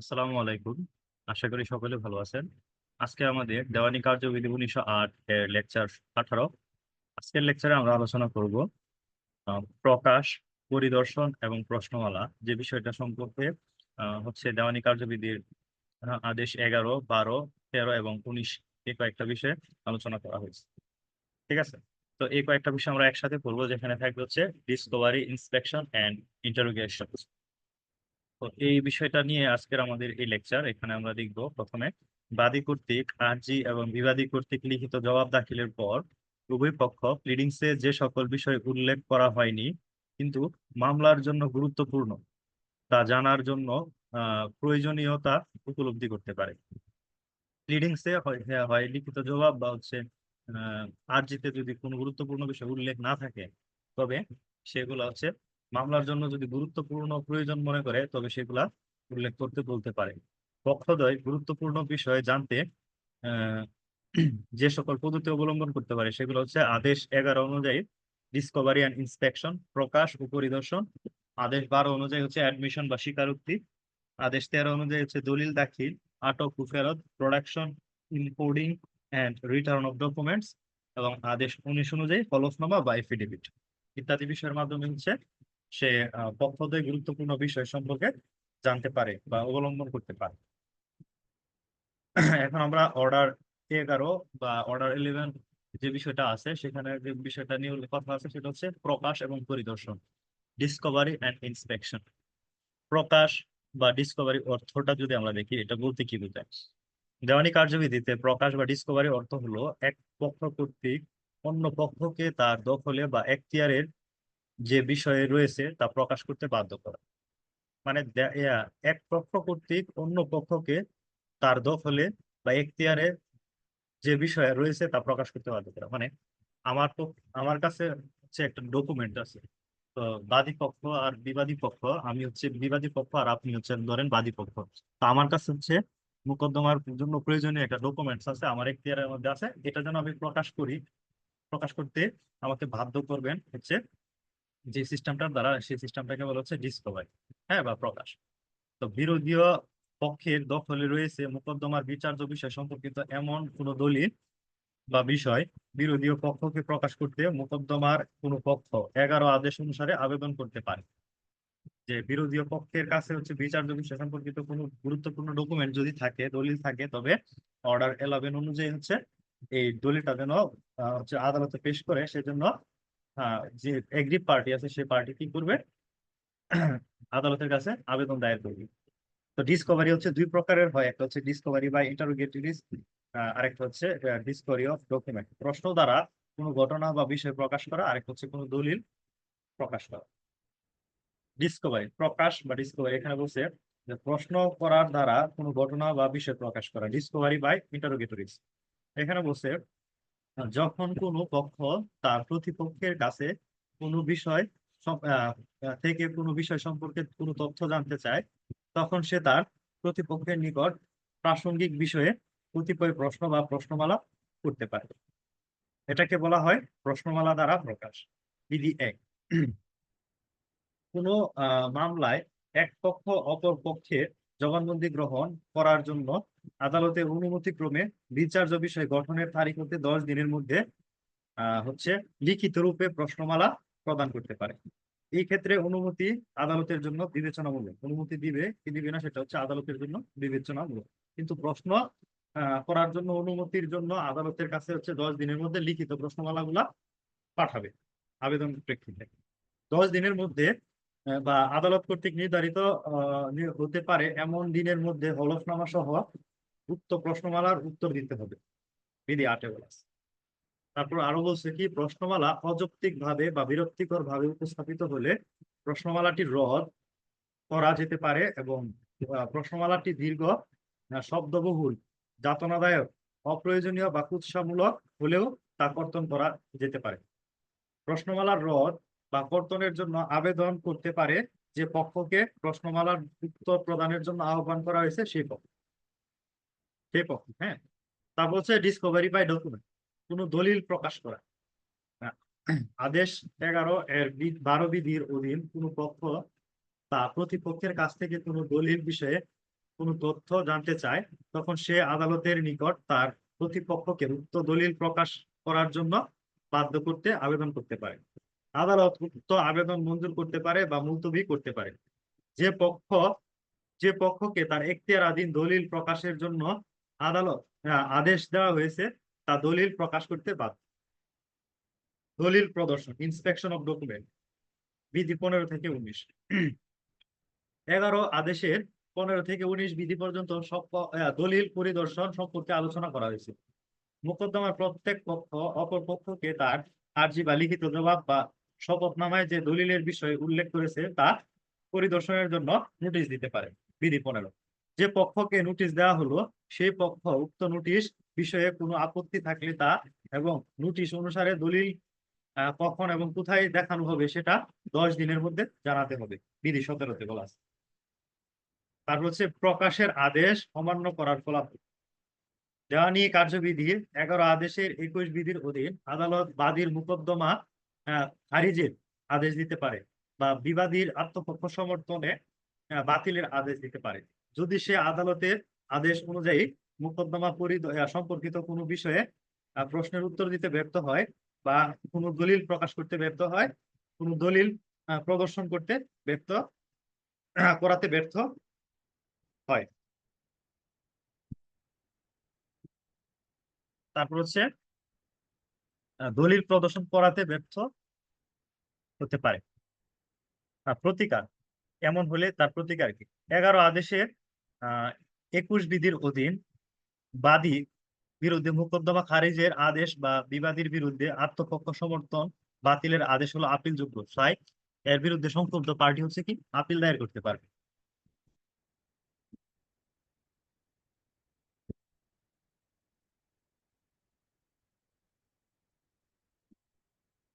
আসসালামু আলাইকুম। আশা করি সকলে ভালো আছেন। আজকে আমাদের দেওয়ানি কার্যবিধি উনিশশো আট এর লেকচার আঠারো। আজকের লেকচারে আমরা আলোচনা করব প্রকাশ, পরিদর্শন এবং প্রশ্নমালা যে বিষয়টা সম্পর্কে হচ্ছে দেওয়ানি কার্যবিধির আদেশ এগারো, বারো, তেরো এবং উনিশ এই কয়েকটা বিষয়ে আলোচনা করা হয়েছে। ঠিক আছে? তো এই কয়েকটা বিষয় আমরা একসাথে পড়ব, যেখানে থাকবে হচ্ছে ডিসকভারি ইন্সপেকশন অ্যান্ড ইন্টারোগেশন তো এই বিষয়টা নিয়ে আজকের আমাদের এই লেকচার এখানে আমরা দেখব প্রথমে বাদী কর্তৃক আর্জি এবং বিবাদী কর্তৃক লিখিত জবাব দাখিলের পর উভয় পক্ষ প্লিডিংসে যে সকল বিষয় উল্লেখ করা হয়নি কিন্তু মামলার জন্য গুরুত্বপূর্ণ তা জানার জন্য প্রয়োজনীয়তা উপলব্ধি করতে পারে। প্লিডিংসে হয় হ্যাঁ, লিখিত জবাব বা হচ্ছে আর্জিতে যদি কোনো গুরুত্বপূর্ণ বিষয় উল্লেখ না থাকে তবে সেগুলো হচ্ছে মামলার জন্য যদি গুরুত্বপূর্ণ প্রয়োজন মনে করে, তবে সেগুলা উল্লেখ করতে বলতে পারে। পক্ষদ্বয় গুরুত্বপূর্ণ বিষয়ে জানতে যে সকল পদ্ধতি অবলম্বন করতে পারে, সেগুলো হচ্ছে আদেশ এগারো অনুযায়ী ডিসকভারি অ্যান্ড ইন্সপেকশন প্রকাশ ও পরিদর্শন। আদেশ বারো অনুযায়ী হচ্ছে অ্যাডমিশন বা স্বীকারোক্তি। আদেশ তেরো অনুযায়ী হচ্ছে দলিল দাখিল, আটক ও ফেরত production impounding and return of documents এবং আদেশ উনিশ অনুযায়ী হলফনামা বা এফিডেভিট ইত্যাদি বিষয়ের মাধ্যমে হচ্ছে সে আহ, পক্ষদ্বয় গুরুত্বপূর্ণ বিষয় সম্পর্কে জানতে পারে বা অবলম্বন করতে পারে। এখন আমরা অর্ডার এগারো বা অর্ডার ইলেভেন যে বিষয়টা আছে সেখানে যে বিষয়টা নিয়ে কথা আছে সেটা হচ্ছে প্রকাশ এবং পরিদর্শন ডিসকভারি অ্যান্ড ইন্সপেকশন প্রকাশ বা ডিসকভারি অর্থটা যদি আমরা দেখি এটা বলতে কি বোঝায়? দেওয়ানি কার্যবিধিতে প্রকাশ বা ডিসকভারি অর্থ হলো এক পক্ষ কর্তৃক অন্য পক্ষকে তার দখলে বা এখতিয়ারের যে বিষয়ে রয়েছে তা প্রকাশ করতে বাধ্য করা। মানে এক পক্ষ কর্তৃক অন্য পক্ষকে তার দখলে বা এখতিয়ারে যে বিষয়ে রয়েছে তা প্রকাশ করতে বাধ্য করা। মানে আমার আমার কাছে হচ্ছে একটা ডকুমেন্ট আছে। তো বাদী পক্ষ আর বিবাদী পক্ষ, আমি হচ্ছে বিবাদী পক্ষ আর আপনি হচ্ছেন ধরেন বাদী পক্ষ। তো আমার কাছে হচ্ছে মোকদ্দমার জন্য প্রয়োজনীয় একটা ডকুমেন্টস আছে, আমার এখতিয়ারের মধ্যে আছে। এটা যেন আমি প্রকাশ করি, প্রকাশ করতে আমাকে বাধ্য করবেন হচ্ছে যে সিস্টেমটার দ্বারা সেই সিস্টেমটাকে বলা হচ্ছে ডিসকভারি হ্যাঁ বা প্রকাশ। তো বিরোধীয় পক্ষের দখলে রয়েছে মোকদ্দমার বিচার্য বিষয় সম্পর্কিত এমন কোনো দলিল বা বিষয় বিরোধীয় পক্ষকে প্রকাশ করতে মোকদ্দমার কোনো পক্ষ এগারো আদেশ অনুসারে আবেদন করতে পারে। যে বিরোধীয় পক্ষের কাছে হচ্ছে বিচার্য বিষয় সম্পর্কিত কোনো গুরুত্বপূর্ণ ডকুমেন্ট যদি থাকে, দলিল থাকে, তবে অর্ডার এলেভেন অনুযায়ী হচ্ছে এই দলিলটা যেন হচ্ছে আদালতে পেশ করে, সেজন্য যে এগ্রি পার্টি আছে, সেই পার্টি কি করবে? আদালতের কাছে আবেদন দায়ের করবে। তো ডিসকভারি হচ্ছে দুই প্রকারের হয়। একটা হচ্ছে ডিসকভারি বা ইন্টারোগেটরি আরেকটা হচ্ছে ডিসকভারি অফ ডকুমেন্ট প্রশ্ন দ্বারা কোনো ঘটনা বা বিষয় প্রকাশ করা, আরেকটা হচ্ছে কোনো দলিল প্রকাশ করা। ডিসকভারি প্রকাশ বা ডিসকভারি এখানে বলছে যে প্রশ্ন করার দ্বারা কোনো ঘটনা বা বিষয় প্রকাশ করা। ডিসকভারি বাই ইন্টারোগেটরিজ এখানে বলছে যখন কোনো পক্ষ তার প্রতিপক্ষের কাছে কোনো বিষয় থেকে কোনো বিষয় সম্পর্কে কোনো তথ্য জানতে চায়, তখন সে তার প্রতিপক্ষের নিকট প্রাসঙ্গিক বিষয়ে কতিপয় প্রশ্ন বা প্রশ্নমালা করতে পারে। এটাকে বলা হয় প্রশ্নমালা দ্বারা প্রকাশ বিধি এক। কোনো মামলায় এক পক্ষ অপর পক্ষের জবানবন্দি গ্রহণ করার জন্য আদালতের অনুমতি ক্রমে বিচার্য বিষয় গঠনের তারিখ হতে দশ দিনের মধ্যে হচ্ছে লিখিত রূপে প্রশ্নমালা প্রদান করতে পারে। এই ক্ষেত্রে অনুমতি আদালতের জন্য বিবেচনামূলক। অনুমতি দিবে কি দিবে না সেটা হচ্ছে আদালতের জন্য বিবেচনামূলক। কিন্তু প্রশ্ন করার জন্য, অনুমতির জন্য আদালতের কাছে হচ্ছে দশ দিনের মধ্যে লিখিত প্রশ্নমালাগুলা পাঠাবে আবেদন প্রেক্ষিতে। দশ দিনের মধ্যে বা আদালত কর্তৃক নির্ধারিত হতে পারে এমন দিনের মধ্যে হলফনামা সহ উক্ত প্রশ্নমালার উত্তর দিতে হবে। বিধি আটে বলা তারপর আরও বলছে কি, প্রশ্নমালা অযৌক্তিক ভাবে বা বিরক্তিকর ভাবে উপস্থাপিত হলে প্রশ্নমালাটি রদ করা যেতে পারে এবং প্রশ্নমালাটি দীর্ঘ শব্দবহুল, যাতনাদায়ক, অপ্রয়োজনীয় বা কুৎসামূলক হলেও তা কর্তন করা যেতে পারে। প্রশ্নমালার রদ বা কর্তনের জন্য আবেদন করতে পারে যে পক্ষকে প্রশ্নমালার উত্তর প্রদানের জন্য আহ্বান করা হয়েছে সেই পক্ষ। সেই পক্ষ হ্যাঁ। তা বলছে ডিসকভারি বাই ডকুমেন্ট কোনো দলিল প্রকাশ করা। আদেশ এগারো এর বারো বিধির অধীন কোনো পক্ষ তা প্রতিপক্ষের কাছ থেকে কোনো দলিল বিষয়ে কোনো তথ্য জানতে চায়, তখন সে আদালতের নিকট তার প্রতিপক্ষকে উক্ত দলিল প্রকাশ করার জন্য বাধ্য করতে আবেদন করতে পারে। আদালত উক্ত আবেদন মঞ্জুর করতে পারে বা মুলতবি করতে পারে। যে পক্ষ, যে পক্ষকে তার এখতিয়ারাধীন দলিল প্রকাশের জন্য আদালত আদেশ দেওয়া হয়েছে, তা দলিল প্রকাশ করতে বাধ্য। দলিল প্রদর্শন ইন্সপেকশন অফ ডকুমেন্ট বিধি পনেরো থেকে উনিশ। এগারো আদেশের পনেরো থেকে উনিশ বিধি পর্যন্ত সব দলিল পরিদর্শন সম্পর্কে আলোচনা করা হয়েছে। মোকদ্দমার প্রত্যেক পক্ষ অপর পক্ষকে তার আর্জি বা লিখিত জবাব বা শপথনামায় যে দলিলের বিষয়ে উল্লেখ করেছে তা পরিদর্শনের জন্য নোটিশ দিতে পারে। বিধি পনেরো। যে পক্ষকে নোটিশ দেওয়া হলো, সেই পক্ষ উক্ত নোটিশ বিষয়ে কোনো আপত্তি থাকলে তা এবং নোটিশ অনুসারে দলিল কখন এবং কোথায় দেখানো হবে সেটা দশ দিনের মধ্যে জানাতে হবে। বিধি সতেরোতে বলা আছে। তারপর হচ্ছে প্রকাশের আদেশ অমান্য করার ফলাফল। দেওয়ানি কার্যবিধি এগারো আদেশের একুশ বিধির অধীন আদালত বাদীর মোকদ্দমা খারিজের আদেশ দিতে পারে বা বিবাদীর আত্মপক্ষ সমর্থনে বাতিলের আদেশ দিতে পারে। যদি সে আদালতের আদেশ অনুযায়ী মোকদ্দমা সম্পর্কিত কোনো বিষয়ে প্রশ্নের উত্তর দিতে ব্যর্থ হয় বা কোনো দলিল প্রকাশ করতে ব্যর্থ হয়, কোনো দলিল প্রদর্শন করতে ব্যর্থ করাতে ব্যর্থ হয়। তারপর হচ্ছে দলিল প্রদর্শন করাতে ব্যর্থ হতে পারে। প্রতিকার। এমন হলে তার প্রতিকার কি? এগারো আদেশের একুশ বিধির অধীন বাদী বিরুদ্ধে মোকদ্দমা খারিজের আদেশ বা বিবাদীর বিরুদ্ধে আত্মপক্ষ সমর্থন বাতিলের আদেশ হলো আপিলযোগ্য। সাই এর বিরুদ্ধে সংক্ষুব্ধ পার্টি হচ্ছে কি? আপিল দায়ের করতে পারবে।